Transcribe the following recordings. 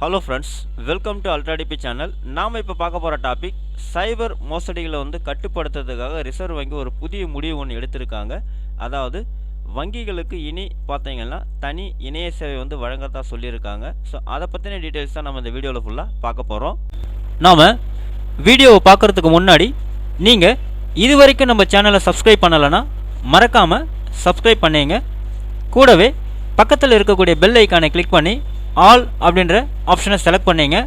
Hello friends welcome to அல்ட்ராடிபி channel நாம் இப்போ பார்க்க போகிற டாபிக் சைபர் மோசடிகளை வந்து கட்டுப்படுத்துறதுக்காக ரிசர்வ் வங்கி ஒரு புதிய முடிவு ஒன்று எடுத்திருக்காங்க. அதாவது வங்கிகளுக்கு இனி பார்த்தீங்கன்னா தனி இணைய சேவை வந்து வழங்கத்தா சொல்லியிருக்காங்க. ஸோ அதை பற்றின டீட்டெயில்ஸ் தான் நம்ம இந்த வீடியோவில் ஃபுல்லாக பார்க்க போகிறோம் நாம் வீடியோவை பார்க்குறதுக்கு முன்னாடி நீங்கள் இது வரைக்கும் நம்ம சேனலை சப்ஸ்கிரைப் பண்ணலைன்னா மறக்காமல் சப்ஸ்கிரைப் பண்ணீங்க. கூடவே பக்கத்தில் இருக்கக்கூடிய பெல் ஐக்கானை கிளிக் பண்ணி ஆல் அப்படின்ற ஆப்ஷனை செலக்ட் பண்ணீங்க.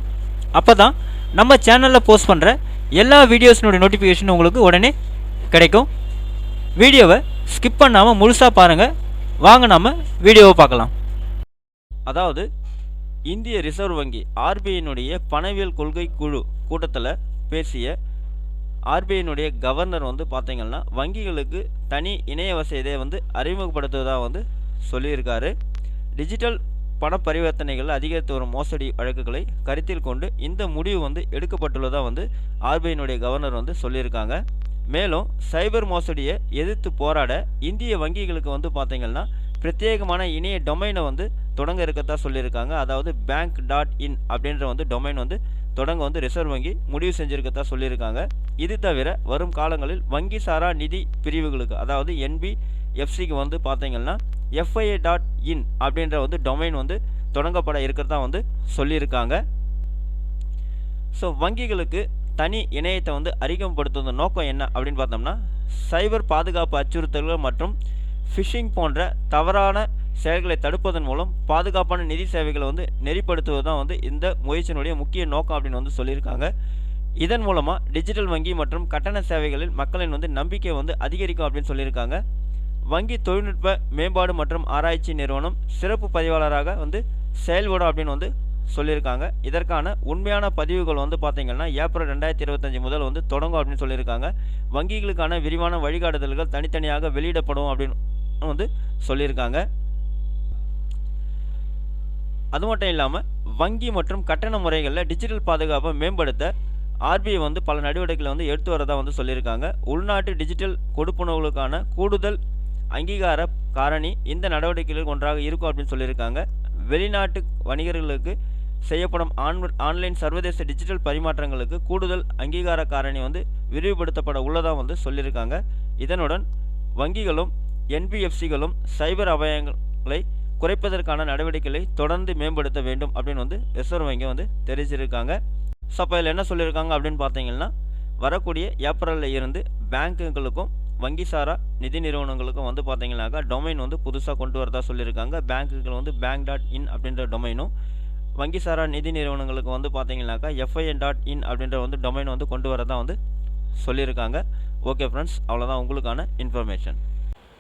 அப்போ தான் நம்ம சேனலில் போஸ்ட் பண்ணுற எல்லா வீடியோஸினுடைய நோட்டிஃபிகேஷன் உங்களுக்கு உடனே கிடைக்கும். வீடியோவை ஸ்கிப் பண்ணாமல் முழுசாக பாருங்கள் வாங்க நாம வீடியோவை பார்க்கலாம். அதாவது இந்திய ரிசர்வ் வங்கி ஆர்பிஐனுடைய பணவியல் கொள்கை குழு கூட்டத்தில் பேசிய ஆர்பிஐனுடைய கவர்னர் வந்து பார்த்தீங்கன்னா வங்கிகளுக்கு தனி இணைய வசதியை வந்து அறிமுகப்படுத்துவதாக வந்து சொல்லியிருக்காரு. டிஜிட்டல் பண பரிவர்த்தனைகள் அதிகரித்து வரும் மோசடி வழக்குகளை கருத்தில் கொண்டு இந்த முடிவு வந்து எடுக்கப்பட்டுள்ளதாக வந்து ஆர்பிஐனுடைய கவர்னர் வந்து சொல்லியிருக்காங்க. மேலும் சைபர் மோசடியை எதிர்த்து போராட இந்திய வங்கிகளுக்கு வந்து பார்த்திங்கன்னா பிரத்யேகமான இணைய டொமைனை வந்து தொடங்க இருக்கதா சொல்லியிருக்காங்க. அதாவது பேங்க் டாட் இன் அப்படின்ற வந்து டொமைன் வந்து தொடங்க வந்து ரிசர்வ் வங்கி முடிவு செஞ்சிருக்கதா சொல்லியிருக்காங்க. இது தவிர வரும் காலங்களில் வங்கி சாரா நிதி பிரிவுகளுக்கு அதாவது என்பி எஃப்சிக்கு வந்து பார்த்தீங்கன்னா எஃப்ஐஏ டாட் இன் அப்படின்ற வந்து டொமைன் வந்து தொடங்கப்பட இருக்கிறதா வந்து சொல்லியிருக்காங்க. ஸோ வங்கிகளுக்கு தனி இணையத்தை வந்து அறிமுகப்படுத்துவதன் நோக்கம் என்ன அப்படின்னு பார்த்தோம்னா சைபர் பாதுகாப்பு அச்சுறுத்தல்கள் மற்றும் ஃபிஷிங் போன்ற தவறான செயல்களை தடுப்பதன் மூலம் பாதுகாப்பான நிதி சேவைகளை வந்து நெறிப்படுத்துவது தான் வந்து இந்த முயற்சியினுடைய முக்கிய நோக்கம் அப்படின்னு வந்து சொல்லியிருக்காங்க. இதன் மூலமாக டிஜிட்டல் வங்கி மற்றும் கட்டண சேவைகளில் மக்களின் வந்து நம்பிக்கை வந்து அதிகரிக்கும் அப்படின்னு சொல்லியிருக்காங்க. வங்கி தொழில்நுட்ப மேம்பாடு மற்றும் ஆராய்ச்சி நிறுவனம் சிறப்பு பதிவாளராக வந்து செயல்படும் அப்படின்னு வந்து சொல்லியிருக்காங்க. இதற்கான உண்மையான பதிவுகள் வந்து பார்த்திங்கன்னா ஏப்ரல் ரெண்டாயிரத்தி இருபத்தஞ்சி முதல் வந்து தொடங்கும் அப்படின்னு சொல்லியிருக்காங்க. வங்கிகளுக்கான விரிவான வழிகாட்டுதல்கள் தனித்தனியாக வெளியிடப்படும் அப்படின்னு வந்து சொல்லியிருக்காங்க. அது மட்டும் இல்லாமல் வங்கி மற்றும் கட்டண முறைகளில் டிஜிட்டல் பாதுகாப்பை மேம்படுத்த ஆர்பிஐ வந்து பல நடவடிக்கைகளை வந்து எடுத்து வரதா வந்து சொல்லியிருக்காங்க. உள்நாட்டு டிஜிட்டல் கொடுப்பனவுகளுக்கான கூடுதல் அங்கீகார காரணி இந்த நடவடிக்கைகள் ஒன்றாக இருக்கும் அப்படின்னு சொல்லியிருக்காங்க. வெளிநாட்டு வணிகர்களுக்கு செய்யப்படும் ஆன் ஆன்லைன் சர்வதேச டிஜிட்டல் பரிமாற்றங்களுக்கு கூடுதல் அங்கீகார காரணி வந்து விரிவுபடுத்தப்பட உள்ளதாக வந்து சொல்லியிருக்காங்க. இதனுடன் வங்கிகளும் என்பிஎஃப்சிகளும் சைபர் அபாயங்களை குறைப்பதற்கான நடவடிக்கைகளை தொடர்ந்து மேம்படுத்த வேண்டும் அப்படின்னு வந்து ரிசர்வ் வங்கி வந்து தெரிவிச்சிருக்காங்க. ஸோ அப்போ இதில் என்ன சொல்லியிருக்காங்க அப்படின்னு பார்த்தீங்கன்னா வரக்கூடிய ஏப்ரலில் இருந்து பேங்க்குகளுக்கும் வங்கி சாரா நிதி நிறுவனங்களுக்கும் வந்து பார்த்தீங்கன்னாக்கா டொமைன் வந்து புதுசாக கொண்டு வரதா சொல்லியிருக்காங்க பேங்க்குகள் வந்து பேங்க் டாட் இன் அப்படின்ற டொமைனும் வங்கி சாரா நிதி நிறுவனங்களுக்கு வந்து பார்த்தீங்கன்னாக்கா எஃப்ஐஎன் டாட் இன் அப்படின்ற வந்து டொமைன் வந்து கொண்டு வரதான் வந்து சொல்லியிருக்காங்க ஓகே ஃப்ரெண்ட்ஸ் அவ்வளோதான் உங்களுக்கான இன்ஃபர்மேஷன்